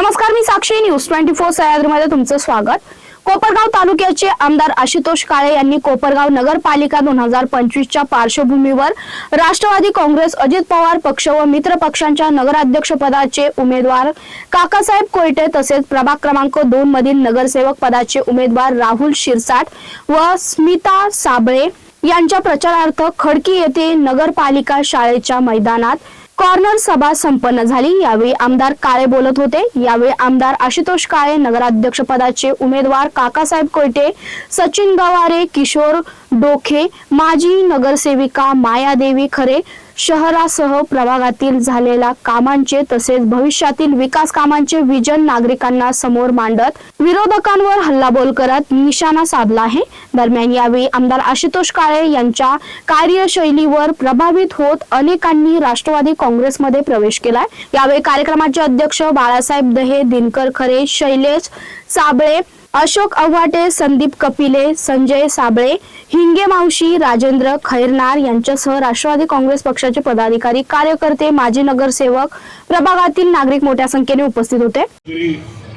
नमस्कार मी साक्षी. News twenty four सह्याद्रीमध्ये तुमचं स्वागत. कोपरगाव तालुक्याचे आमदार आशुतोष काळे यांनी कोपरगाव नगरपालिका दोन हजार पंचवीसच्या पार्श्वभूमीवर राष्ट्रवादी काँग्रेस अजित पवार पक्ष व मित्र पक्षांच्या नगराध्यक्षपदाचे उमेदवार काकासाहेब कोयटे तसेच प्रभाग क्रमांक दोन मधील नगरसेवक पदाचे उमेदवार राहुल शिरसाट व स्मिता साबळे यांच्या प्रचारार्थ खडकी येथे नगरपालिका शाळेच्या मैदानात कॉर्नर सभा संपन्न झाली. यावेळी आमदार काळे बोलत होते. यावेळी आमदार आशुतोष काळे नगराध्यक्षपदाचे उमेदवार काकासाहेब कोयटे सचिन गवारे किशोर डोखे माजी नगरसेविका मायादेवी खरे शहरासह प्रभागातील झालेल्या कामांचे तसेच भविष्यातील विकास कामांचे विजन नागरिकांना समोर मांडत विरोधकांवर हल्लाबोल करत निशाणा साधला आहे. दरम्यान यावेळी आमदार आशुतोष काळे यांच्या कार्यशैलीवर प्रभावित होत अनेकांनी राष्ट्रवादी काँग्रेसमध्ये प्रवेश केलाय. यावेळी कार्यक्रमाचे अध्यक्ष बाळासाहेब दहे दिनकर खरे शैलेश साबळे अशोक अव्हाटे संदीप कपिले संजय साबळे हिंगे मावशी राजेंद्र खैरनार यांच्यासह राष्ट्रवादी काँग्रेस पक्षाचे पदाधिकारी कार्यकर्ते माजी नगरसेवक प्रभागातील नागरिक मोठ्या संख्येने उपस्थित होते.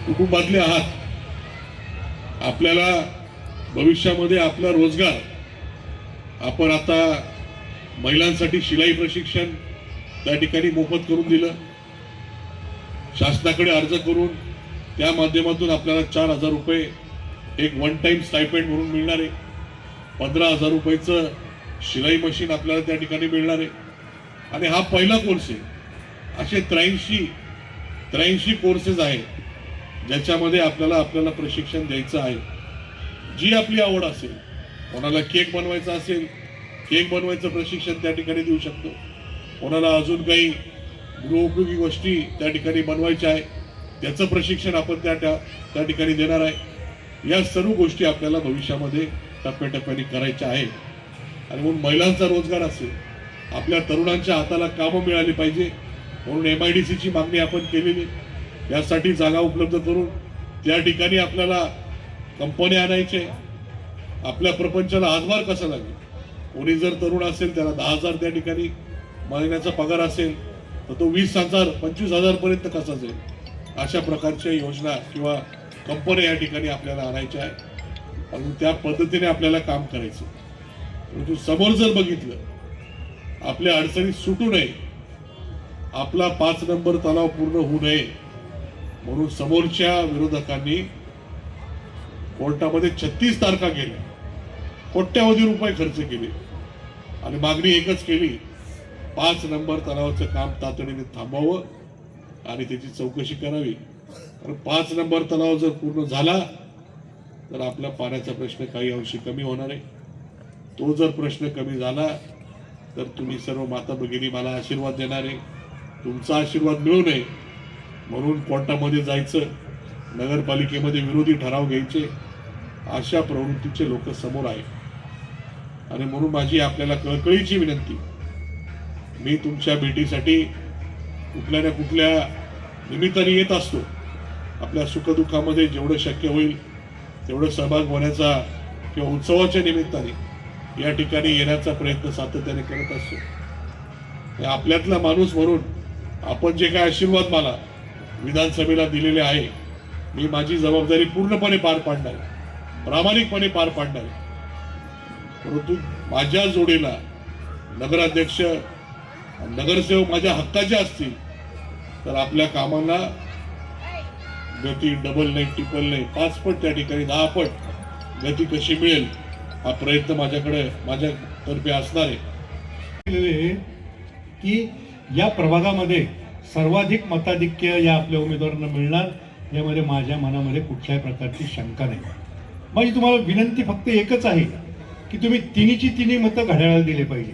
कुटुंबातले आहात. आपल्याला भविष्यामध्ये आपला रोजगार आपण आता महिलांसाठी शिलाई प्रशिक्षण त्या ठिकाणी मोफत करून दिलं. शासनाकडे अर्ज करून त्या माध्यमातून आपल्याला चार हजार रुपये एक वन टाईम स्टायपेंड म्हणून मिळणार. आहे पंधरा हजार रुपयाचं शिलाई मशीन आपल्याला त्या ठिकाणी मिळणार. आहे आणि हा पहिला कोर्स आहे. असे त्र्याऐंशी त्र्याऐंशी कोर्सेस आहेत ज्याच्यामध्ये आपल्याला आपल्याला प्रशिक्षण द्यायचं आहे. जी आपली आवड असेल कोणाला केक बनवायचा असेल केक बनवायचं प्रशिक्षण त्या ठिकाणी देऊ शकतो. कोणाला अजून काही गृहोपयोगी गोष्टी त्या ठिकाणी बनवायच्या आहे त्याचं प्रशिक्षण आपण त्या त्या त्या ठिकाणी देणार आहे. या सर्व गोष्टी आपल्याला भविष्यामध्ये टप्प्याटप्प्याने करायच्या आहेत. आणि म्हणून महिलांचा रोजगार असेल आपल्या तरुणांच्या हाताला कामं मिळाली पाहिजे म्हणून एम आय डी सीची मागणी आपण केलेली. यासाठी जागा उपलब्ध करून त्या ठिकाणी आपल्याला कंपन्या आणायचे. आपल्या प्रपंचाला हातभार कसा लागेल? कोणी जर तरुण असेल त्याला दहा हजार त्या ठिकाणी महिन्याचा पगार असेल तर तो वीस हजार पंचवीस हजारपर्यंत कसा जाईल? अशा प्रकारच्या योजना किंवा कंपन्या या ठिकाणी आपल्याला आणायच्या आहे आणि त्या पद्धतीने आपल्याला काम करायचं. परंतु समोर जर बघितलं आपल्या अडचणी सुटू नये. आपला पाच नंबर तलाव पूर्ण होऊ नये. म्हणून समोरच्या विरोधकांनी कोर्टामध्ये छत्तीस तारखा केल्या. कोट्यावधी रुपये खर्च केले. आणि मागणी एकच केली पाच नंबर तलावाचं काम तातडीने थांबावं आणि त्याची चौकशी करावी. कारण पाच नंबर तलाव जर पूर्ण झाला तर आपला पाण्याचा प्रश्न काही अंशी कमी होणार आहे. तो जर प्रश्न कमी झाला तर तुम्ही सर्व माता भगिनी मला आशीर्वाद देणार आहे. तुमचा आशीर्वाद मिळू नये. म्हणून कोर्टामध्ये जायचं नगरपालिकेमध्ये विरोधी ठराव घ्यायचे. अशा प्रवृत्तीचे लोक समोर आहे आणि म्हणून माझी आपल्याला कळकळीची विनंती. मी तुमच्या भेटीसाठी कुठल्या ना कुठल्या निमित्ताने येत असतो. आपल्या सुखदुःखामध्ये जेवढं शक्य होईल तेवढं सहभाग होण्याचा किंवा उत्सवाच्या निमित्ताने या ठिकाणी येण्याचा प्रयत्न सातत्याने करत असतो. हे आपल्यातला माणूस म्हणून आपण जे काय आशीर्वाद मला विधानसभेला दिलेले आहे मी माझी जबाबदारी पूर्णपणे पार पाडणार प्रामाणिकपणे पार पाडणार परंतु माझ्या जोडीला नगराध्यक्ष नगरसेवक माझ्या हक्काचे असतील तर आपल्या कामांना गती डबल नाही ट्रिपल नाही पाच पट त्या ठिकाणी दहा पट गती कशी मिळेल हा प्रयत्न माझ्याकडे माझ्यातर्फे असणार आहे की या प्रभागामध्ये सर्वाधिक मताधिक्य या आपल्या उमेदवारांना मिळणार यामध्ये माझ्या मनामध्ये कुठल्याही प्रकारची शंका नाही. माझी तुम्हाला विनंती फक्त एकच आहे की तुम्ही तिन्हीची तिन्ही मतं घड्याळाला दिले पाहिजे.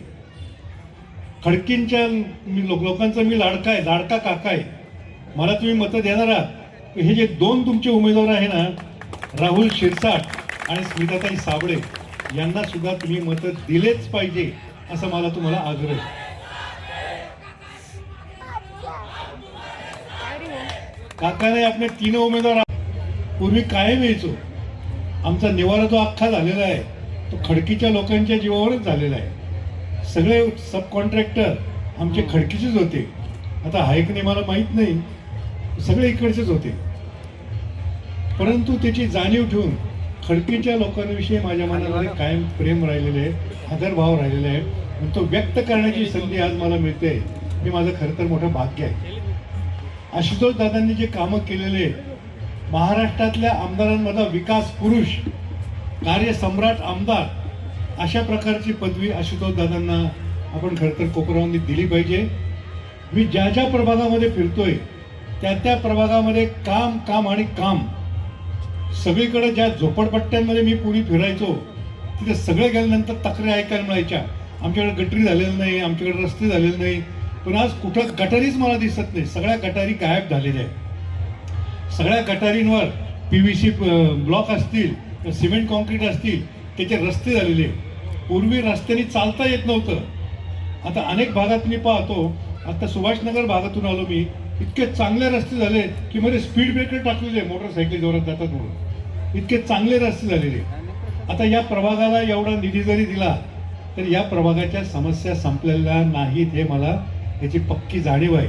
खडकींच्या मी लोक लोकांचा मी लाडका आहे लाडका काका आहे. मला तुम्ही मतं देणार आहात. हे जे दोन तुमचे उमेदवार आहे ना राहुल शिरसाट आणि स्मिताताई साबळे यांना सुद्धा तुम्ही मतं दिलेच पाहिजे असं मला तुम्हाला आग्रह आहे. काकाने आपले तीन उमेदवार पूर्वी कायम यायचो. आमचा निवारा जो अख्खा झालेला आहे तो खडकीच्या लोकांच्या जीवावरच झालेला आहे. सगळे सब कॉन्ट्रॅक्टर आमचे खडकीचेच होते. आता हायकने मला माहीत नाही सगळे इकडचेच होते. परंतु त्याची जाणीव ठेवून खडकीच्या लोकांविषयी माझ्या मनामध्ये कायम प्रेम राहिलेले आहे आदरभाव राहिलेले आहे. आणि तो व्यक्त करण्याची संधी आज मला मिळते. हे माझं खरं तर मोठं भाग्य आहे. आशुतोष दादांनी जे कामं केलेले महाराष्ट्रातल्या आमदारांमधला विकास पुरुष कार्यसम्राट आमदार अशा प्रकारची पदवी आशुतोष दादांना आपण खरं तर कोपरावांनी दिली पाहिजे. मी ज्या ज्या प्रभागामध्ये फिरतोय त्या त्या प्रभागामध्ये काम काम आणि काम. सगळीकडे ज्या झोपडपट्ट्यांमध्ये मी पूर्वी फिरायचो तिथे सगळे गेल्यानंतर तक्रारी ऐकायला मिळायच्या. आमच्याकडे गटरी झालेलं नाही आमच्याकडे रस्ते झालेले नाही. पण आज कुठं गटारीच मला दिसत नाही. सगळ्या गटारी गायब झालेल्या आहेत. सगळ्या गटारींवर पी व्ही सी ब्लॉक असतील सिमेंट कॉन्क्रीट असतील त्याचे रस्ते झालेले पूर्वी रस्त्याने चालता येत नव्हतं. आता अनेक भागात मी पाहतो आता सुभाषनगर भागातून आलो मी इतके चांगले रस्ते झाले की मध्ये स्पीड ब्रेकर टाकलेले मोटरसायकल जोरात जातात म्हणून. इतके चांगले रस्ते झालेले. आता या प्रभागाला एवढा निधी जरी दिला तर या प्रभागाच्या समस्या संपलेल्या नाहीत हे मला याची पक्की जाणीव आहे.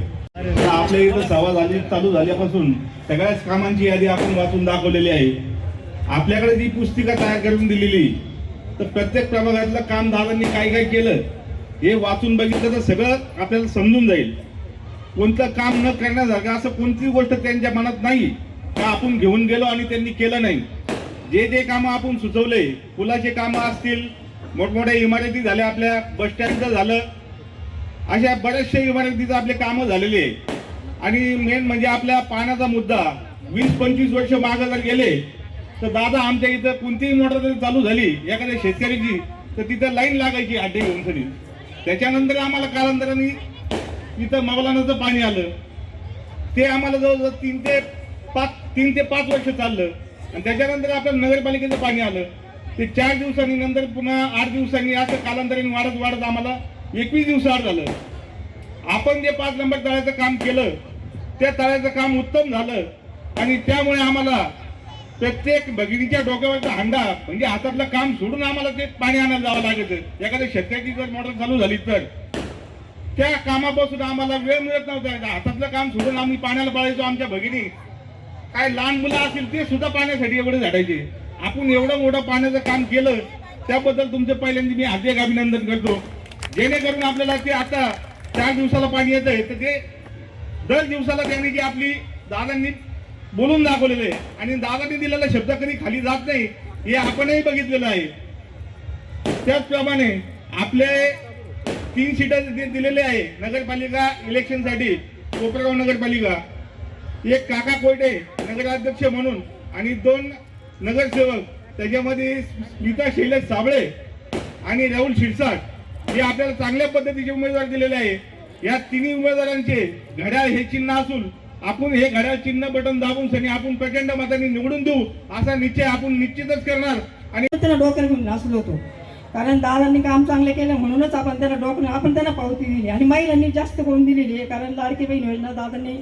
आपल्या इथं सभा झाली चालू झाल्यापासून सगळ्याच कामांची यादी आपण वाचून दाखवलेली आहे. आपल्याकडे जी पुस्तिका तयार करून दिलेली. तर प्रत्येक प्रभागातलं काम दादांनी काय काय केलं हे वाचून बघितलं तर सगळं आपल्याला समजून जाईल. कोणतं काम न करण्यासारखं असं कोणतीच गोष्ट त्यांच्या मनात नाही का आपण घेऊन गेलो आणि त्यांनी केलं नाही. जे जे कामं आपण सुचवले पुलाचे कामं असतील मोठमोठ्या इमारती झाल्या आपल्या बस स्टँडचं झालं अशा बऱ्याचशा इमारतीचं आपले कामं झालेले आहे. आणि मेन म्हणजे आपल्या पाण्याचा मुद्दा वीस पंचवीस वर्ष मागे जर गेले तर दादा आमच्या इथं कोणतीही मोटर जरी चालू झाली एखाद्या शेतकऱ्याची तर तिथं लाईन लागायची आड्डे घेऊन सरी त्याच्यानंतर आम्हाला कालांतराने इथं मौलानाचं पाणी आलं. ते आम्हाला जवळजवळ तीन ते पाच तीन ते पाच वर्ष चाललं. आणि त्याच्यानंतर आपल्या नगरपालिकेचं पाणी आलं. ते चार दिवसांनी नंतर पुन्हा आठ दिवसांनी असं कालांतराने वाढत वाढत आम्हाला एकवीस दिवसाआड झालं. आपण जे पाच नंबर तळ्याचं काम केलं त्या तळ्याचं काम उत्तम झालं. आणि त्यामुळे आम्हाला प्रत्येक भगिनीच्या डोक्यावरचा हंडा म्हणजे हातातलं काम सोडून आम्हाला ते पाणी आणायला जावं लागत एखाद्या शेतकऱ्याची जर मोटर चालू झाली तर त्या कामापासून आम्हाला वेळ मिळत नव्हता. हातातलं काम सोडून आम्ही पाण्याला पळायचो आमच्या भगिनी. काय लहान मुलं असतील ते सुद्धा पाण्यासाठी एवढे झाडायचे. आपण एवढं मोठं पाण्याचं काम केलं त्याबद्दल तुमचं पहिल्यांदा मी हार्दिक अभिनंदन करतो. जेणेकरून आपल्याला ते आता चार दिवसाला पाणी येत आहे तर ते दर दिवसाला त्यांनी जी आपली दादांनी बोलून दाखवलेलं आहे. आणि दादाने दिलेला शब्द कधी खाली जात नाही हे आपणही बघितलेलं आहे. त्याचप्रमाणे आपले तीन सीटर जे दिलेले आहे नगरपालिका इलेक्शनसाठी कोपरगाव नगरपालिका. एक काका कोयटे नगराध्यक्ष म्हणून आणि दोन नगरसेवक त्याच्यामध्ये स्मिता शैलेश साबळे आणि राहुल शिरसाट. हे आपल्याला चांगल्या पद्धतीचे उमेदवार दिलेले आहे. या तिन्ही उमेदवारांचे घड्याळ हे चिन्ह असून आपण हे घड्याळ चिन्ह बटन दाबून सनी आपण प्रचंड मताने निवडून देऊ असा निश्चय आपण निश्चितच करणार. आणि त्याला डोक्याला घेऊन नाचलो होतो. कारण दादांनी काम चांगले केलं म्हणूनच आपण त्याला डोकं आपण त्यांना पावती दिली आणि महिलांनी जास्त करून दिलेली आहे कारण लाडकी बहीण योजना दादांनी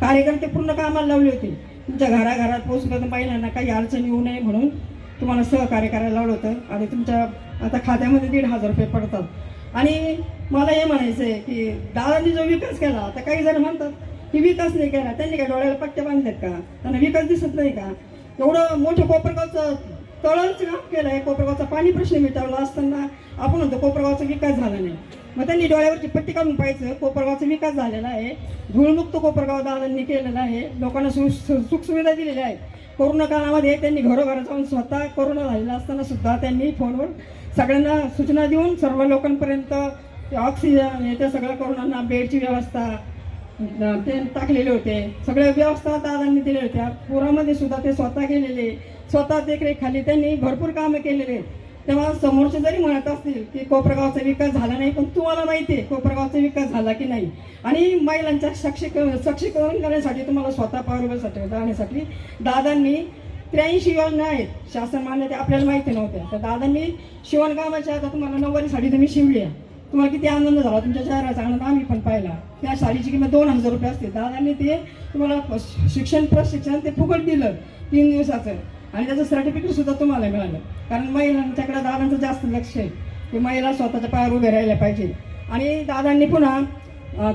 कार्यकर्ते पूर्ण कामाला लावले होते. तुमच्या घराघरात पोहोचलं महिलांना काही अडचण येऊ नये म्हणून तुम्हाला सहकार्य करायला लावलं होतं. आणि तुमच्या आता खात्यामध्ये दीड हजार रुपये पडतात. आणि मला हे म्हणायचं आहे की दादांनी जो विकास केला आता काही जण म्हणतात ही विकास नाही केला त्यांनी काय डोळ्याला पट्ट्या बांधल्यात का? त्यांना विकास दिसत नाही का? एवढं मोठं कोपरगावचं तळच काम केलं आहे कोपरगावचा पाणी प्रश्न मिटवला असताना आपण म्हणतो कोपरगावचा विकास झाला नाही. मग त्यांनी डोळ्यावरची पट्टी काढून पाहायचं. कोपरगावचा विकास झालेला आहे. धूळमुक्त कोपरगाव दादांनी केलेला आहे. लोकांना सु सु- सुखसुविधा दिलेल्या आहेत. कोरोना काळामध्ये त्यांनी घरोघर जाऊन स्वतः कोरोना झालेला असताना सुद्धा त्यांनी फोनवर सगळ्यांना सूचना देऊन सर्व लोकांपर्यंत ऑक्सिजन हे ते सगळं कोरोनांना बेडची व्यवस्था ते टाकलेले होते. सगळ्या व्यवस्था दादांनी दिल्या होत्या. पुरामध्ये सुद्धा ते स्वतः गेलेले. स्वतः देखरेखाली त्यांनी भरपूर कामं केलेले. आहेत. तेव्हा समोरचे जरी म्हणत असतील की कोपरगावचा विकास झाला नाही पण तुम्हाला माहिती आहे कोपरगावचा विकास झाला की नाही? आणि महिलांच्या सक्षीकरण सक्षीकरण करण्यासाठी तुम्हाला स्वतः पावरसाठी जाण्यासाठी दादांनी त्र्याऐंशी योजना आहेत. शासन मान्यते आपल्याला माहिती नव्हत्या. तर दादांनी शिवणकामाच्या आता तुम्हाला नऊवारी साडी तुम्ही शिवली आहे. तुम्हाला किती आनंद झाला? तुमच्या शहराचा आनंद आम्ही पण पाहिला. त्या साडीची किंमत दोन हजार रुपये असते. दादांनी ते तुम्हाला प- शिक्षण प्रशिक्षण ते फुकट दिलं तीन दिवसाचं. आणि त्याचं सर्टिफिकेट सुद्धा तुम्हाला मिळालं. कारण महिलांच्याकडे दादांचं जास्त लक्ष आहे. की महिला स्वतःच्या पायावर उभे राहिल्या पाहिजे. आणि दादांनी पुन्हा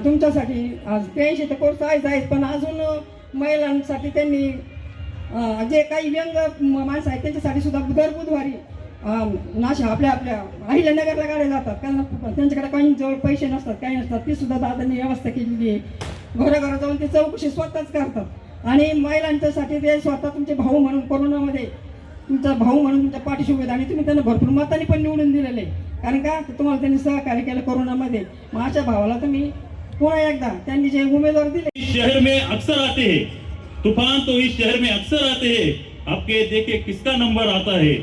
तुमच्यासाठी आज त्र्याऐंशी तर कोर्स आहेच आहेत पण अजून महिलांसाठी त्यांनी जे काही व्यंग म- माणसं आहेत त्यांच्यासाठी सुद्धा दर बुधवारी नाशा आपल्या आपल्या अहिल्यानगरला गाड्या जातात. कारण त्यांच्याकडे काही जवळ पैसे नसतात काही नसतात. ती सुद्धा दादांनी व्यवस्था केलेली आहे. घरोघरा जाऊन ते चौकशी स्वतःच करतात. आणि महिलांच्यासाठी ते स्वतः तुमचे भाऊ म्हणून कोरोनामध्ये तुमचा भाऊ म्हणून तुमच्या पाठीशी उभे आणि तुम्ही त्यांना भरपूर मताने पण निवडून दिलेले कारण का? तुम्हाला त्यांनी सहकार्य केलं कोरोनामध्ये. मग अशा भावाला तुम्ही पुन्हा एकदा त्यांनी जे उमेदवार दिले शहर में अक्सर आते हैं। तूफान तो इस शहर में अक्सर आते हैं। आपके देखे किसका नंबर आता है?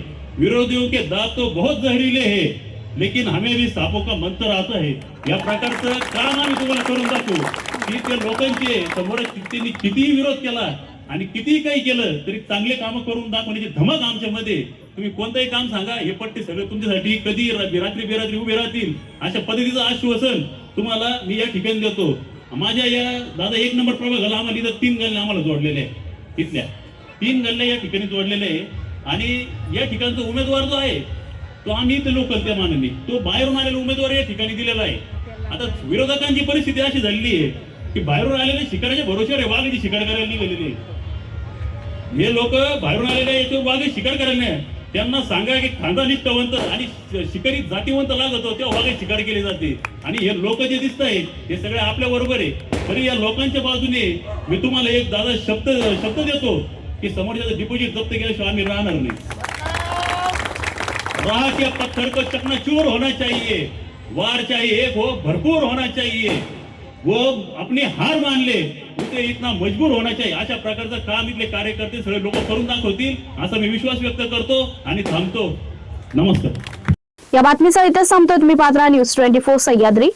विरोधियों के दांत तो बहुत जहरीले हैं लेकिन हमें भी सांपों का मंत्र आता है। या प्रकारचं काम आम्ही तुम्हाला करून दाखवू की? त्या लोकांचे समोर त्यांनी कितीही विरोध केला आणि कितीही काही केलं तरी चांगले काम करून दाखवण्याची धमक आमच्यामध्ये. तुम्ही कोणतंही काम सांगा हे पट्टे सगळे तुमच्यासाठी कधी रात्री बेरात्री उभे राहतील. अशा पद्धतीचं आश्वासन तुम्हाला मी या ठिकाणी देतो. माझ्या या दादा एक नंबर प्रभागाला आम्हाला इथं तीन गल्ल्या आम्हाला जोडलेल्या आहे इथल्या तीन गल्ल्या या ठिकाणी जोडलेल्या आहे आणि या ठिकाणचा उमेदवार जो आहे तो आम्ही ते लोकल त्या मानाने. तो बाहेरून आलेला उमेदवार या ठिकाणी दिलेला आहे. आता विरोधकांची परिस्थिती अशी झालेली आहे की बाहेरून आलेले शिकाराच्या भरोश्यावर आहे वाघाची शिकार करायला निघालेली हे लोक बाहेरून आलेले याच्यावर वाघ शिकार करायला नाही. त्यांना सांगा की खांदा निष्ठावंत आणि शिकारी जातीवंत लागतो त्या वाघ शिकार केली जाते. आणि हे लोक जे दिसत आहेत हे सगळे आपल्या बरोबर आहे. तरी या लोकांच्या बाजूने मी तुम्हाला एक दादा शब्द शब्द देतो. की समोरच्या डिपॉझिट जप्त केल्याशिवाय आम्ही राहणार नाही. राह के पत्थर को चकनाचूर होना चाहिए. वार चाहिए वो हो, भरपूर होना चाहिए. वो अपनी हार मान ले उसे इतना मजबूर होना चाहिए. अशा प्रकारचं काम इथले कार्यकर्ते सगळे लोक करून दाखवतील असा मी विश्वास व्यक्त करतो आणि थांबतो. नमस्कार. या बातमीचा इथेच संपतो. तुम्ही पात्रा न्यूज ट्वेंटी फोर सह्याद्री.